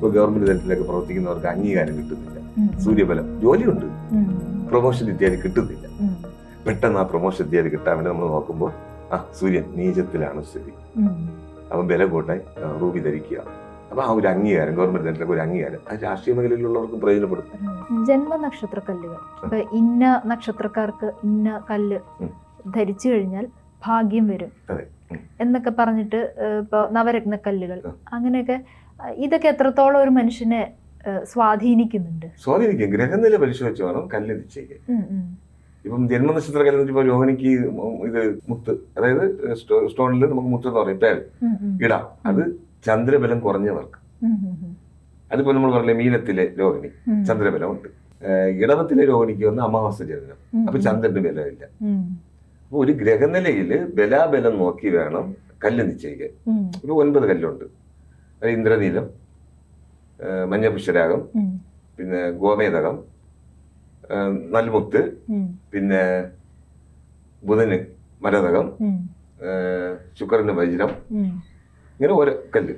ഇപ്പോൾ ഗവൺമെന്റ് തലത്തിലൊക്കെ പ്രവർത്തിക്കുന്നവർക്ക് അംഗീകാരം കിട്ടുന്നില്ല. സൂര്യബലം ജോലിയുണ്ട്. പ്രൊമോഷൻ ഇത്യാദി കിട്ടുന്നില്ല. പെട്ടെന്ന് ആ പ്രൊമോഷൻ ഇത്യാദി കിട്ടാൻ വേണ്ടി നമ്മൾ നോക്കുമ്പോൾ ആ സൂര്യൻ നീചത്തിലാണ് സ്ഥിതി. അവൻ വില കൂട്ടെ റൂബി ധരിക്കുക. അപ്പൊ ആ ഒരു അംഗീകാരം ഗവൺമെന്റ് തലത്തിലൊക്കെ ഒരു അംഗീകാരം അത് രാഷ്ട്രീയ മേഖലയിലുള്ളവർക്കും പ്രയോജനപ്പെടും. ജന്മനക്ഷത്ര കല്ലുകൾ ഇപ്പൊ ഇന്ന നക്ഷത്രക്കാർക്ക് ഇന്ന കല്ല് ധരിച്ചു കഴിഞ്ഞാൽ ഭാഗ്യം വരും. എന്നൊക്കെ പറഞ്ഞിട്ട് ഇപ്പൊ നവരത്ന കല്ലുകൾ. അങ്ങനെയൊക്കെ ഇതൊക്കെ എത്രത്തോളം ഒരു മനുഷ്യനെ സ്വാധീനിക്കുന്നുണ്ട്? സ്വാധീനിക്കും. ഗ്രഹനില പരിശോധിച്ച് വേണം കല്ല് നിശ്ചയിക്കാൻ. ഇപ്പം ജന്മനക്ഷത്ര കല്ല് ഇപ്പോൾ രോഹിണിക്ക് ഇത് മുത്ത് അതായത് സ്റ്റോ- സ്റ്റോണിൽ നമുക്ക് മുത്ത് എന്ന് പറയും പേര്. ഇടാം. അത് ചന്ദ്രബലം കുറഞ്ഞവർക്ക്. അതിപ്പോ നമ്മൾ പറഞ്ഞ മീനത്തിലെ രോഹിണി. ചന്ദ്രബലമുണ്ട്. ഇടവത്തിലെ രോഹിണിക്ക് വന്ന് അമാവാസ ജനനം. അപ്പൊ ചന്ദ്രന്റെ ബലമില്ല. അപ്പൊ ഒരു ഗ്രഹനിലയിൽ ബലാബലം നോക്കി വേണം കല്ല് നിശ്ചയിക്കാൻ. ഇപ്പൊ ഒൻപത് കല്ലുണ്ട്. ഇന്ദ്രനീലം ഏഹ് മഞ്ഞപുഷ്യരാഗം പിന്നെ ഗോമേതകം നൽമുത്ത് പിന്നെ ബുധന് മരതകം ശുക്രന് വജ്രം ഇങ്ങനെ ഓരോ കല്ല്.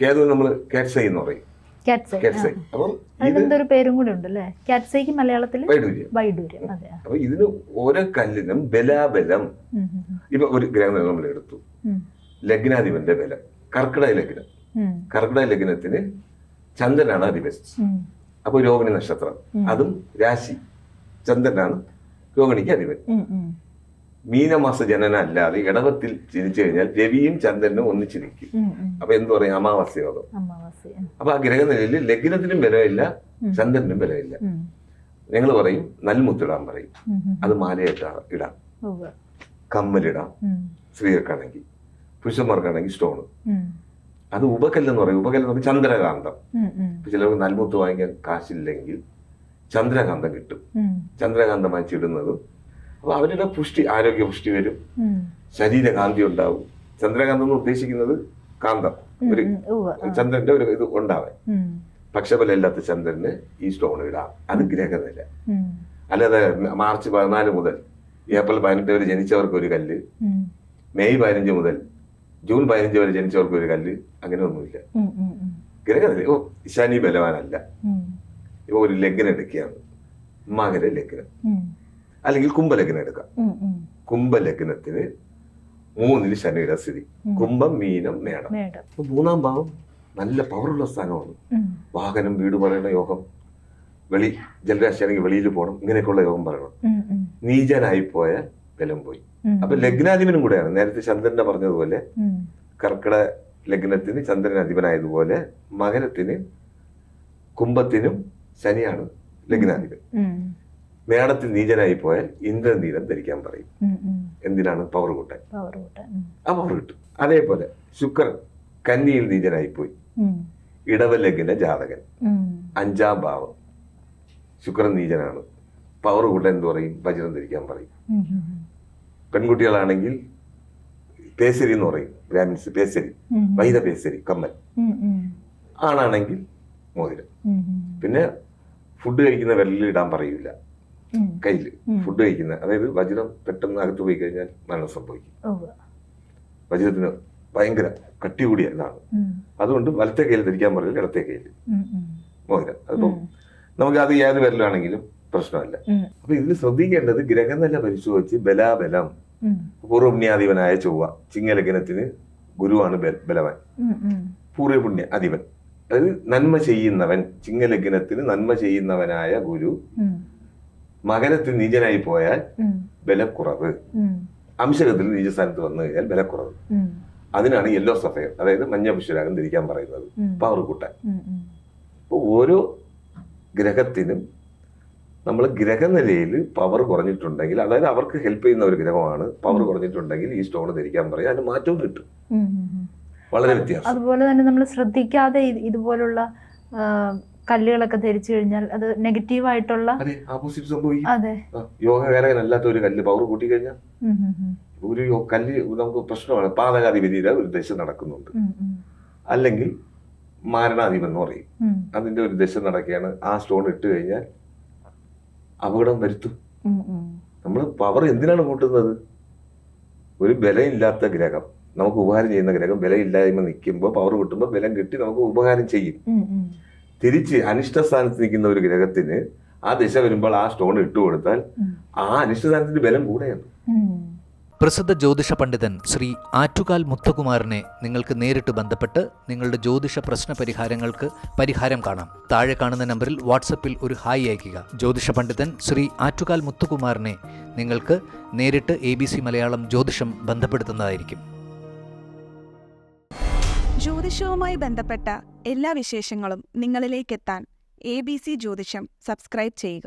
കേതു നമ്മൾ കാറ്റ്സൈ എന്ന് പറയും. പേരും കൂടെ ഉണ്ടല്ലേ? കാറ്റ്സൈക്ക് മലയാളത്തിൽ വൈഡൂര്യം. അപ്പൊ ഇതിന് ഓരോ കല്ലിനും ബലാബലം. ഇപ്പൊ ഒരു ഗ്രഹം നമ്മൾ എടുത്തു. ലഗ്നാധിപന്റെ ബലം. കർക്കിടക ലഗ്നം. കർക്കിടക ലഗ്നത്തിന് ചന്ദ്രനാണ് അധിവസിച്ചത് ഉം, അപ്പൊ രോഹിണി നക്ഷത്രം. അതും രാശി. ചന്ദ്രനാണ് രോഹിണിക്ക് അധിപൻ. മീനമാസ ജനന അല്ലാതെ ഇടവത്തിൽ ചിരിച്ചു കഴിഞ്ഞാൽ രവിയും ചന്ദ്രനും ഒന്നിച്ചിരിക്കും. അപ്പൊ എന്ത് പറയും? അമാവാസ്യ യോഗം അപ്പൊ ആ ഗ്രഹനിലയിൽ ലഗ്നത്തിനും ബലമില്ല. ചന്ദ്രനും ബലമില്ല. ഞങ്ങൾ പറയും നൽമുത്തിടാൻ പറയും. അത് മാലയായിട്ട് ഇടാം. കമ്മലിടാം. സ്ത്രീകൾക്കാണെങ്കിൽ പുരുഷന്മാർക്കാണെങ്കിൽ സ്റ്റോൺ ഉം, അത് ഉപകല്ലെന്ന് പറയും. ഉപകല്ലെന്ന് പറയും ചന്ദ്രകാന്തം. ചിലർക്ക് നൽമുത്ത് വാങ്ങിക്കാൻ കാശില്ലെങ്കിൽ ചന്ദ്രകാന്തം കിട്ടും. ചന്ദ്രകാന്തം വാങ്ങിച്ചിടുന്നതും അപ്പൊ അവരുടെ പുഷ്ടി ആരോഗ്യ പുഷ്ടി വരും. ശരീരകാന്തി ഉണ്ടാവും. ചന്ദ്രകാന്തം എന്ന് ഉദ്ദേശിക്കുന്നത് കാന്തം. ഒരു. ചന്ദ്രന്റെ ഒരു ഇത് ഉണ്ടാവാൻ. പക്ഷപല പക്ഷബലമില്ലാത്ത ചന്ദ്രന് ഈ സ്റ്റോൺ ഇടാം. അത് ഗ്രഹനില. അല്ലാതെ മാർച്ച് പതിനാല് മുതൽ ഏപ്രിൽ പതിനെട്ട് വരെ ജനിച്ചവർക്ക് ഒരു കല്ല്. മെയ് പതിനഞ്ച് മുതൽ ജൂൺ പതിനഞ്ച് വരെ ജനിച്ചവർക്ക് ഒരു കല്ല് അങ്ങനെ ഒന്നുമില്ല. ഉം, ഓ ശനി ബലവാനല്ല. ഇപ്പൊ ഒരു ലഗ്നം എടുക്കുകയാണ്. മകര ലഗ്നം. അല്ലെങ്കിൽ കുംഭലഗ്നം എടുക്കാം. കുംഭലഗ്നത്തിന് മൂന്നിൽ ശനിയുടെ സ്ഥിതി. കുംഭം മീനം മേടം. അപ്പൊ മൂന്നാം ഭാവം നല്ല പവറുള്ള സ്ഥാനമാണ്. വാഹനം വീട് പറയുന്ന യോഗം വെളി ജലരാശി ആണെങ്കിൽ വെളിയിൽ പോകണം ഇങ്ങനെയൊക്കെയുള്ള യോഗം പറയണം. നീചനായി പോയാൽ ബലം പോയി. അപ്പൊ ലഗ്നാധിപനും കൂടെയാണ്. നേരത്തെ ചന്ദ്രനെ പറഞ്ഞതുപോലെ കർക്കിട ലഗ്നത്തിന് ചന്ദ്രൻ അധിപനായതുപോലെ മകരത്തിന് കുംഭത്തിനും ശനിയാണ് ലഗ്നാധിപൻ. മേടത്തിൽ നീചനായി പോയാൽ ഇന്ദ്രനീലം ധരിക്കാൻ പറയും. എന്തിനാണ്? പവർ കൂട്ടാൻ. ആ പവർ കിട്ടും. അതേപോലെ ശുക്രൻ കന്നിയിൽ നീചനായി പോയി. ഇടവ ഇടവലഗ്ന ജാതകൻ. അഞ്ചാം ഭാവം. ശുക്രൻ നീചനാണ്. പവർ കൂട്ടാൻ എന്ത് പറയും? വജ്രം ധരിക്കാൻ പറയും. പെൺകുട്ടികളാണെങ്കിൽ പേസരി എന്ന് പറയും. ബ്രാഹ്മിൻസ് പേസരി. വൈദ പേസരി കമ്മൽ. ആണാണെങ്കിൽ മോതിരം. പിന്നെ ഫുഡ് കഴിക്കുന്ന വിരലിൽ ഇടാൻ പറയില്ല. കയ്യിൽ ഫുഡ് കഴിക്കുന്ന അതായത് വജ്രം പെട്ടെന്ന് അകത്ത് പോയി കഴിഞ്ഞാൽ മരണം സംഭവിക്കും. വജ്രത്തിന് ഭയങ്കര കട്ടി കൂടിയ ഇതാണ്. അതുകൊണ്ട് വലത്തെ കയ്യിൽ ധരിക്കാൻ പറയില്ല ഇടത്തെ കയ്യിൽ. മോതിരം. അതിപ്പം നമുക്ക് അത് ഏത് വിരലാണെങ്കിലും പ്രശ്നമല്ല. അപ്പൊ ഇതിൽ ശ്രദ്ധിക്കേണ്ടത് ഗ്രഹനില പരിശോധിച്ച് ബലാബലം പൂർവപുണ്യാധിപനായ ചൊവ്വ ചിങ്ങലഗ്നത്തിന് ഗുരുവാണ് ബലവൻ. ഉം, അധിപൻ അതായത് നന്മ ചെയ്യുന്നവൻ ചിങ്ങലഗ്നത്തിന് നന്മ ചെയ്യുന്നവനായ ഗുരു മകനത്തിൽ മകരത്തിൽ നീചനായി പോയാൽ ബലക്കുറവ്. അംശകത്തിൽ നീചസ്ഥാനത്ത് വന്നു കഴിഞ്ഞാൽ ബലക്കുറവ്. അതിനാണ് യെല്ലോ സഫയർ അതായത് മഞ്ഞ പുഷ്യരാഗം ധരിക്കാൻ പറയുന്നത്. പവർ കൂട്ടാൻ. അപ്പോൾ ഓരോ ഗ്രഹത്തിനും നമ്മൾ ഗ്രഹനിലയിൽ പവർ കുറഞ്ഞിട്ടുണ്ടെങ്കിൽ അതായത് അവർക്ക് ഹെൽപ്പ് ചെയ്യുന്ന ഒരു ഗ്രഹമാണ് പവർ കുറഞ്ഞിട്ടുണ്ടെങ്കിൽ ഈ സ്റ്റോൺ ധരിക്കാൻ പറയും. അതിന് മാറ്റവും കിട്ടും. വളരെ വ്യത്യാസം. അതുപോലെ തന്നെ നമ്മൾ ശ്രദ്ധിക്കാതെ ഇതുപോലുള്ള കല്ലുകളൊക്കെ ധരിച്ചു കഴിഞ്ഞാൽ അത് നെഗറ്റീവ് ആയിട്ടുള്ള അതെ ഓപ്പോസിറ്റ് സംഭവിക്കും. അതെ. ആ, യോഗകാരകനല്ലാത്ത ഒരു കല്ല് പവർ കൂട്ടി കഴിഞ്ഞാൽ ഒരു കല്ല് നമുക്ക് പ്രശ്നമാണ്. പാതകാധിപതിയുടെ ഒരു ദശ നടക്കുന്നുണ്ട്. അല്ലെങ്കിൽ മാരണാധിപൻ എന്ന് പറയും. അതിന്റെ ഒരു ദശ നടക്കുകയാണ്. ആ സ്റ്റോൺ ഇട്ട് കഴിഞ്ഞാൽ അപകടം വരുത്തും. നമ്മൾ പവർ എന്തിനാണ് കൂട്ടുന്നത്? ഒരു ബലമില്ലാത്ത ഗ്രഹം. നമുക്ക് ഉപകാരം ചെയ്യുന്ന ഗ്രഹം ബലമില്ലായ്മ നിൽക്കുമ്പോൾ പവർ കിട്ടുമ്പോൾ ബലം കിട്ടി നമുക്ക് ഉപകാരം ചെയ്യും. തിരിച്ച് അനിഷ്ട സ്ഥാനത്ത് നിൽക്കുന്ന ഒരു ഗ്രഹത്തിന് ആ ദിശ വരുമ്പോൾ ആ സ്റ്റോൺ ഇട്ടുകൊടുത്താൽ ആ അനിഷ്ട സ്ഥാനത്തിന്റെ ബലം കൂടെയാണ്. പ്രസിദ്ധ ജ്യോതിഷ പണ്ഡിതൻ ശ്രീ ആറ്റുകാൽ മുത്തകുമാരനെ നിങ്ങൾക്ക് നേരിട്ട് ബന്ധപ്പെട്ട് നിങ്ങളുടെ ജ്യോതിഷ പ്രശ്ന പരിഹാരങ്ങൾക്ക് പരിഹാരം കാണാം. താഴെ കാണുന്ന നമ്പറിൽ വാട്സപ്പിൽ ഒരു ഹായ് അയയ്ക്കുക. ജ്യോതിഷ പണ്ഡിതൻ ശ്രീ ആറ്റുകാൽ മുത്തുകുമാറിനെ നിങ്ങൾക്ക് നേരിട്ട് എ ബി സി മലയാളം ജ്യോതിഷം ബന്ധപ്പെടുത്തുന്നതായിരിക്കും. ജ്യോതിഷവുമായി ബന്ധപ്പെട്ട എല്ലാ വിശേഷങ്ങളും നിങ്ങളിലേക്കെത്താൻ എ ബി സി ജ്യോതിഷം സബ്സ്ക്രൈബ് ചെയ്യുക.